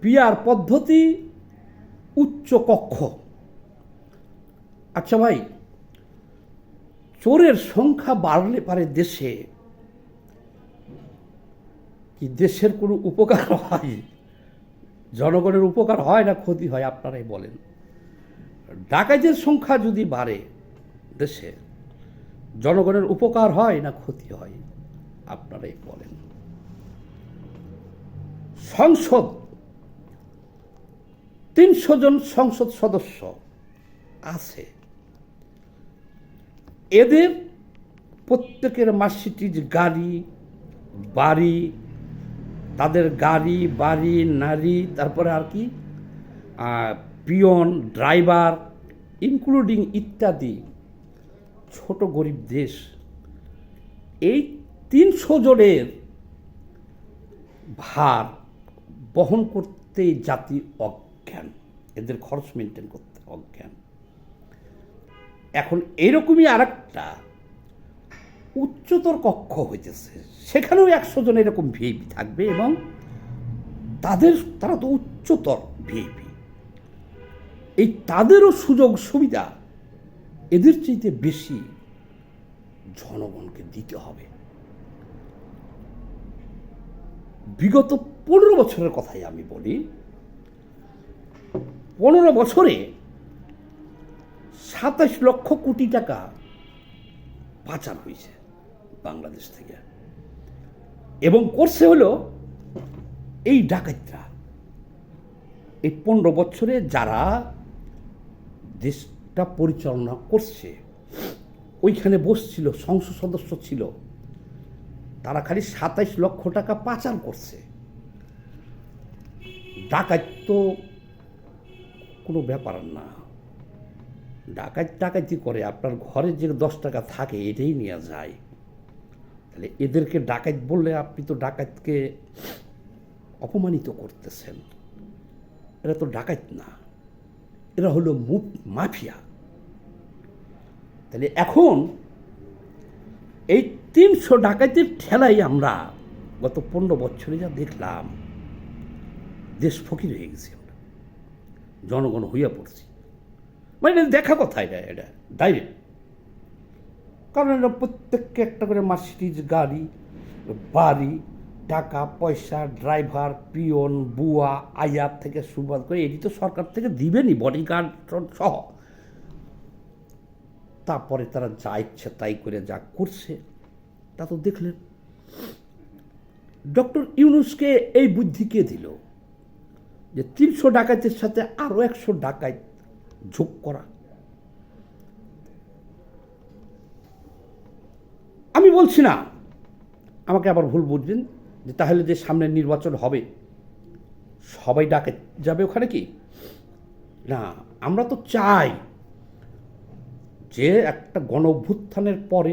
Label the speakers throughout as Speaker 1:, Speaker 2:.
Speaker 1: Peer পদ্ধতি উচ্চ কক্ষ। আচ্ছা ভাই, চোরের সংখ্যা বাড়লে পারে দেশে। কি দেশের কোনো উপকার হয়? জনগণের উপকার হয় না ক্ষতি হয়, আপনারাই বলেন। ডাকাতের সংখ্যা যদি বাড়ে দেশে, জনগণের উপকার হয় না ক্ষতি হয়, আপনারাই বলেন। সংসদ তিনশো জন সংসদ সদস্য আছে। এদের প্রত্যেকের মার্সিটিজ গাড়ি, বাড়ি, তাদের গাড়ি, বাড়ি, নারী, তারপরে আর কি পিয়ন, ড্রাইভার, ইনক্লুডিং ইত্যাদি, ছোট গরিব দেশ। এই তিনশো জনের ভার বহন করতে জাতি অজ্ঞান। এদের খরচ মেনটেন করতে অজ্ঞান। এখন এরকমই আর একটা উচ্চতর কক্ষ হইতেছে। সেখানেও একশো জন এরকম ভিআইপি থাকবে এবং তাদের, তারা তো উচ্চতর ভিআইপি এই তাদেরও সুযোগ সুবিধা এদের চাইতে বেশি জনগণকে দিতে হবে। বিগত পনেরো বছরের কথাই আমি বলি পনেরো বছরে সাতাশ লক্ষ কোটি টাকা পাচার হয়েছে বাংলাদেশ থেকে। এবং করছে হলো এই ডাকাতরা। এই পনেরো বছরে যারা দেশটা পরিচালনা করছে, ওইখানে বসছিল, সংসদ সদস্য ছিল, তারা খালি সাতাইশ লক্ষ টাকা পাচার করছে। ডাকাত তো কোনো ব্যাপার না। ডাকাত ডাকাতি করে, আপনার ঘরে যে দশ টাকা থাকে এটাই নিয়ে যায়। তাহলে এদেরকে ডাকাত বললে আপনি তো ডাকাতকে অপমানিত করতেছেন। এরা তো ডাকাত না। এরা হলো মাফিয়া। তাহলে এখন এই তিনশো ডাকাতির ঠেলাই আমরা গত পনেরো বছরে যা দেখলাম, দেশ ফকির হয়ে গেছি। জনগণ হইয়া পড়ছি। মানে এটা দেখা কথা এটা এটা ডাইরেক্ট কারণ এরা প্রত্যেককে একটা করে মার্সিডিজ গাড়ি, বাড়ি, টাকা, পয়সা ড্রাইভার পিয়ন, বুয়া, আয়াত থেকে শুরুয়াত করে এটি তো সরকার থেকে দিবেনই বডিগার্ড সহ। তারপরে তারা যা ইচ্ছে তাই করে যা করছে, তা তো দেখলেন। ডক্টর ইউনুসকে এই বুদ্ধি কে দিল? যে তিনশো ডাকাতের সাথে আরও একশো ডাকাত যোগ করা। আমি বলছি না, আমাকে আবার ভুল বুঝবেন, যে তাহলে যে সামনে নির্বাচন হবে, সবাই ডাকে যাবে ওখানে কি? না, আমরা তো চাই যে একটা গণ অভ্যুত্থানের পরে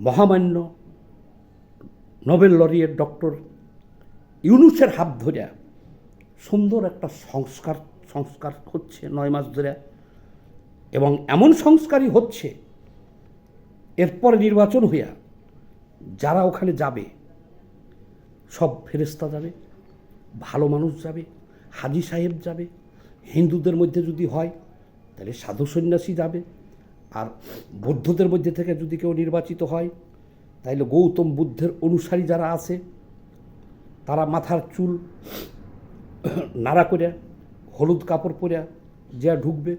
Speaker 1: মহামান্য নোবেল লরিয়ের ডক্টর ইউনুসের হাত ধরে সুন্দর একটা সংস্কার সংস্কার হচ্ছে নয় মাস ধরে। এবং এমন সংস্কারই হচ্ছে, এরপরে নির্বাচন হইয়া যারা ওখানে যাবে, সব ফেরেস্তা যাবে, ভালো মানুষ যাবে, হাজি সাহেব যাবে, হিন্দুদের মধ্যে যদি হয়, তাহলে সাধু সন্ন্যাসী যাবে। আর বৌদ্ধদের মধ্যে থেকে যদি কেউ নির্বাচিত হয়, তাহলে গৌতম বুদ্ধের অনুসারী যারা আছে, তারা মাথার চুল নাড়া করে, হলুদ কাপড় পরে যা ঢুকবে,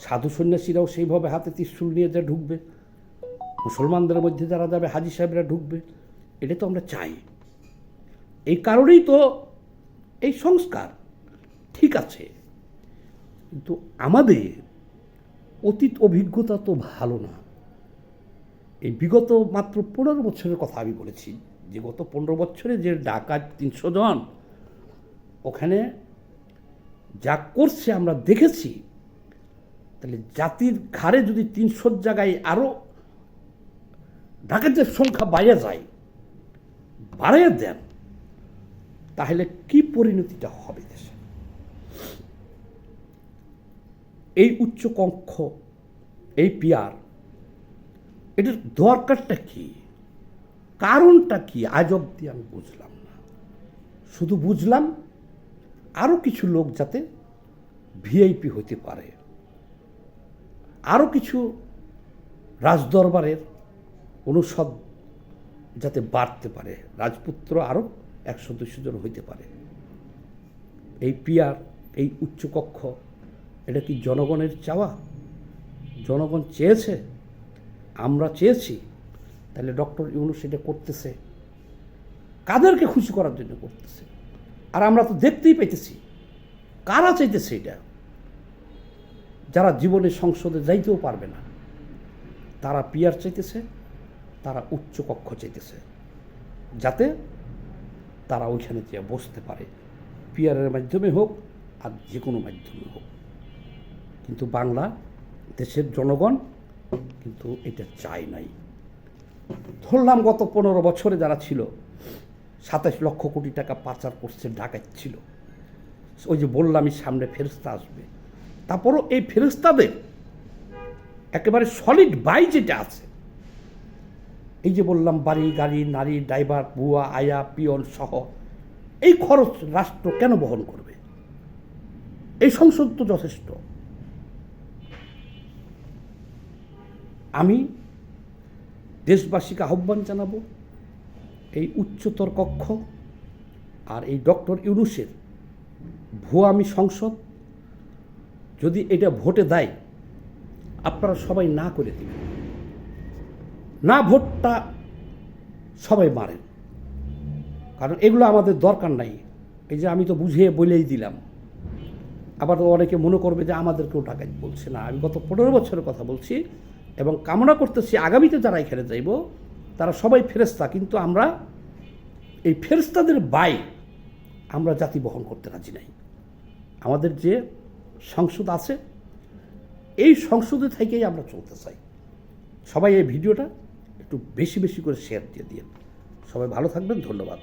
Speaker 1: সাধু সন্ন্যাসীরাও সেইভাবে হাতে ত্রিশূল নিয়ে যা ঢুকবে, মুসলমানদের মধ্যে যারা যাবে, হাজি সাহেবরা ঢুকবে, এটা তো আমরা চাই। এই কারণেই তো এই সংস্কার ঠিক আছে। কিন্তু আমাদের অতীত অভিজ্ঞতা তো ভালো না। এই বিগত মাত্র পনেরো বছরের কথা আমি বলেছি। যে গত পনেরো বছরে যে ডাকাত তিনশো জন ওখানে যা করছে আমরা দেখেছি, তাহলে জাতির ঘাড়ে যদি তিনশোর জায়গায় আরও ডাকাতের সংখ্যা বাইরে যায়, বাড়িয়ে দেন, তাহলে কি পরিণতিটা হবে দেশে? এই উচ্চ কক্ষ, এই পিয়ার, এটার দরকারটা কি? কারণটা কি? আজ অব্দি আমি বুঝলাম না। শুধু বুঝলাম আরও কিছু লোক যাতে ভিআইপি হতে পারে। আরও কিছু রাজদরবারের অনুষদ যাতে বাড়তে পারে। রাজপুত্র আরও একশো দুশো জন হইতে পারে। এই পিয়ার এই উচ্চকক্ষ, এটা কি জনগণের চাওয়া? জনগণ চেয়েছে? আমরা চেয়েছি। তাহলে ডক্টর ইউনুস এটা করতেছে। কাদেরকে খুশি করার জন্য করতেছে? আর আমরা তো দেখতেই পেতেছি কারা চাইতেছে এটা? যারা জীবনে সংসদে যাইতেও পারবে না। তারা পিয়ার চাইতেছে, তারা উচ্চ কক্ষ চাইতেছে। যাতে তারা ওইখানে যেয়ে বসতে পারে। পিয়ারের মাধ্যমে হোক আর যে কোনো মাধ্যমে হোক। কিন্তু বাংলা দেশের জনগণ কিন্তু এটা চায় নাই। ধরলাম গত পনেরো বছরে যারা ছিল সাতাশ লক্ষ কোটি টাকা পাচার করছে ডাকাত ছিল। ওই যে বললামই সামনে ফেরস্তা আসবে। তারপরও এই ফেরস্তাদের একেবারে সলিড বাই যেটা আছে, এই যে বললাম, বাড়ি, গাড়ি, নারী ড্রাইভার বুয়া, আয়া, পিয়ন সহ, এই খরচ রাষ্ট্র কেন বহন করবে? এই সংসদ তো যথেষ্ট। আমি দেশবাসীকে আহ্বান জানাব এই উচ্চতর কক্ষ আর এই ডক্টর ইউনুসের ভুয়ামি সংসদ, যদি এটা ভোটে দেয়, আপনারা সবাই না করে দিবেন। না ভোটটা সবাই মারেন। কারণ এগুলো আমাদের দরকার নাই। এই যে আমি তো বুঝিয়ে বলেই দিলাম। আবার তো অনেকে মনে করবে যে আমাদেরকেও ডাকাত বলছে না। আমি গত পনেরো বছরের কথা বলছি এবং কামনা করতেছি আগামীতে যারা এখানে যাইব তারা সবাই ফেরেস্তা কিন্তু আমরা এই ফেরেস্তাদের বাই আমরা জাতি বহন করতে রাজি নাই। আমাদের যে সংসদ আছে, এই সংসদে থেকেই আমরা চলতে চাই। সবাই এই ভিডিওটা একটু বেশি বেশি করে শেয়ার দিয়ে দিন সবাই ভালো থাকবেন, ধন্যবাদ।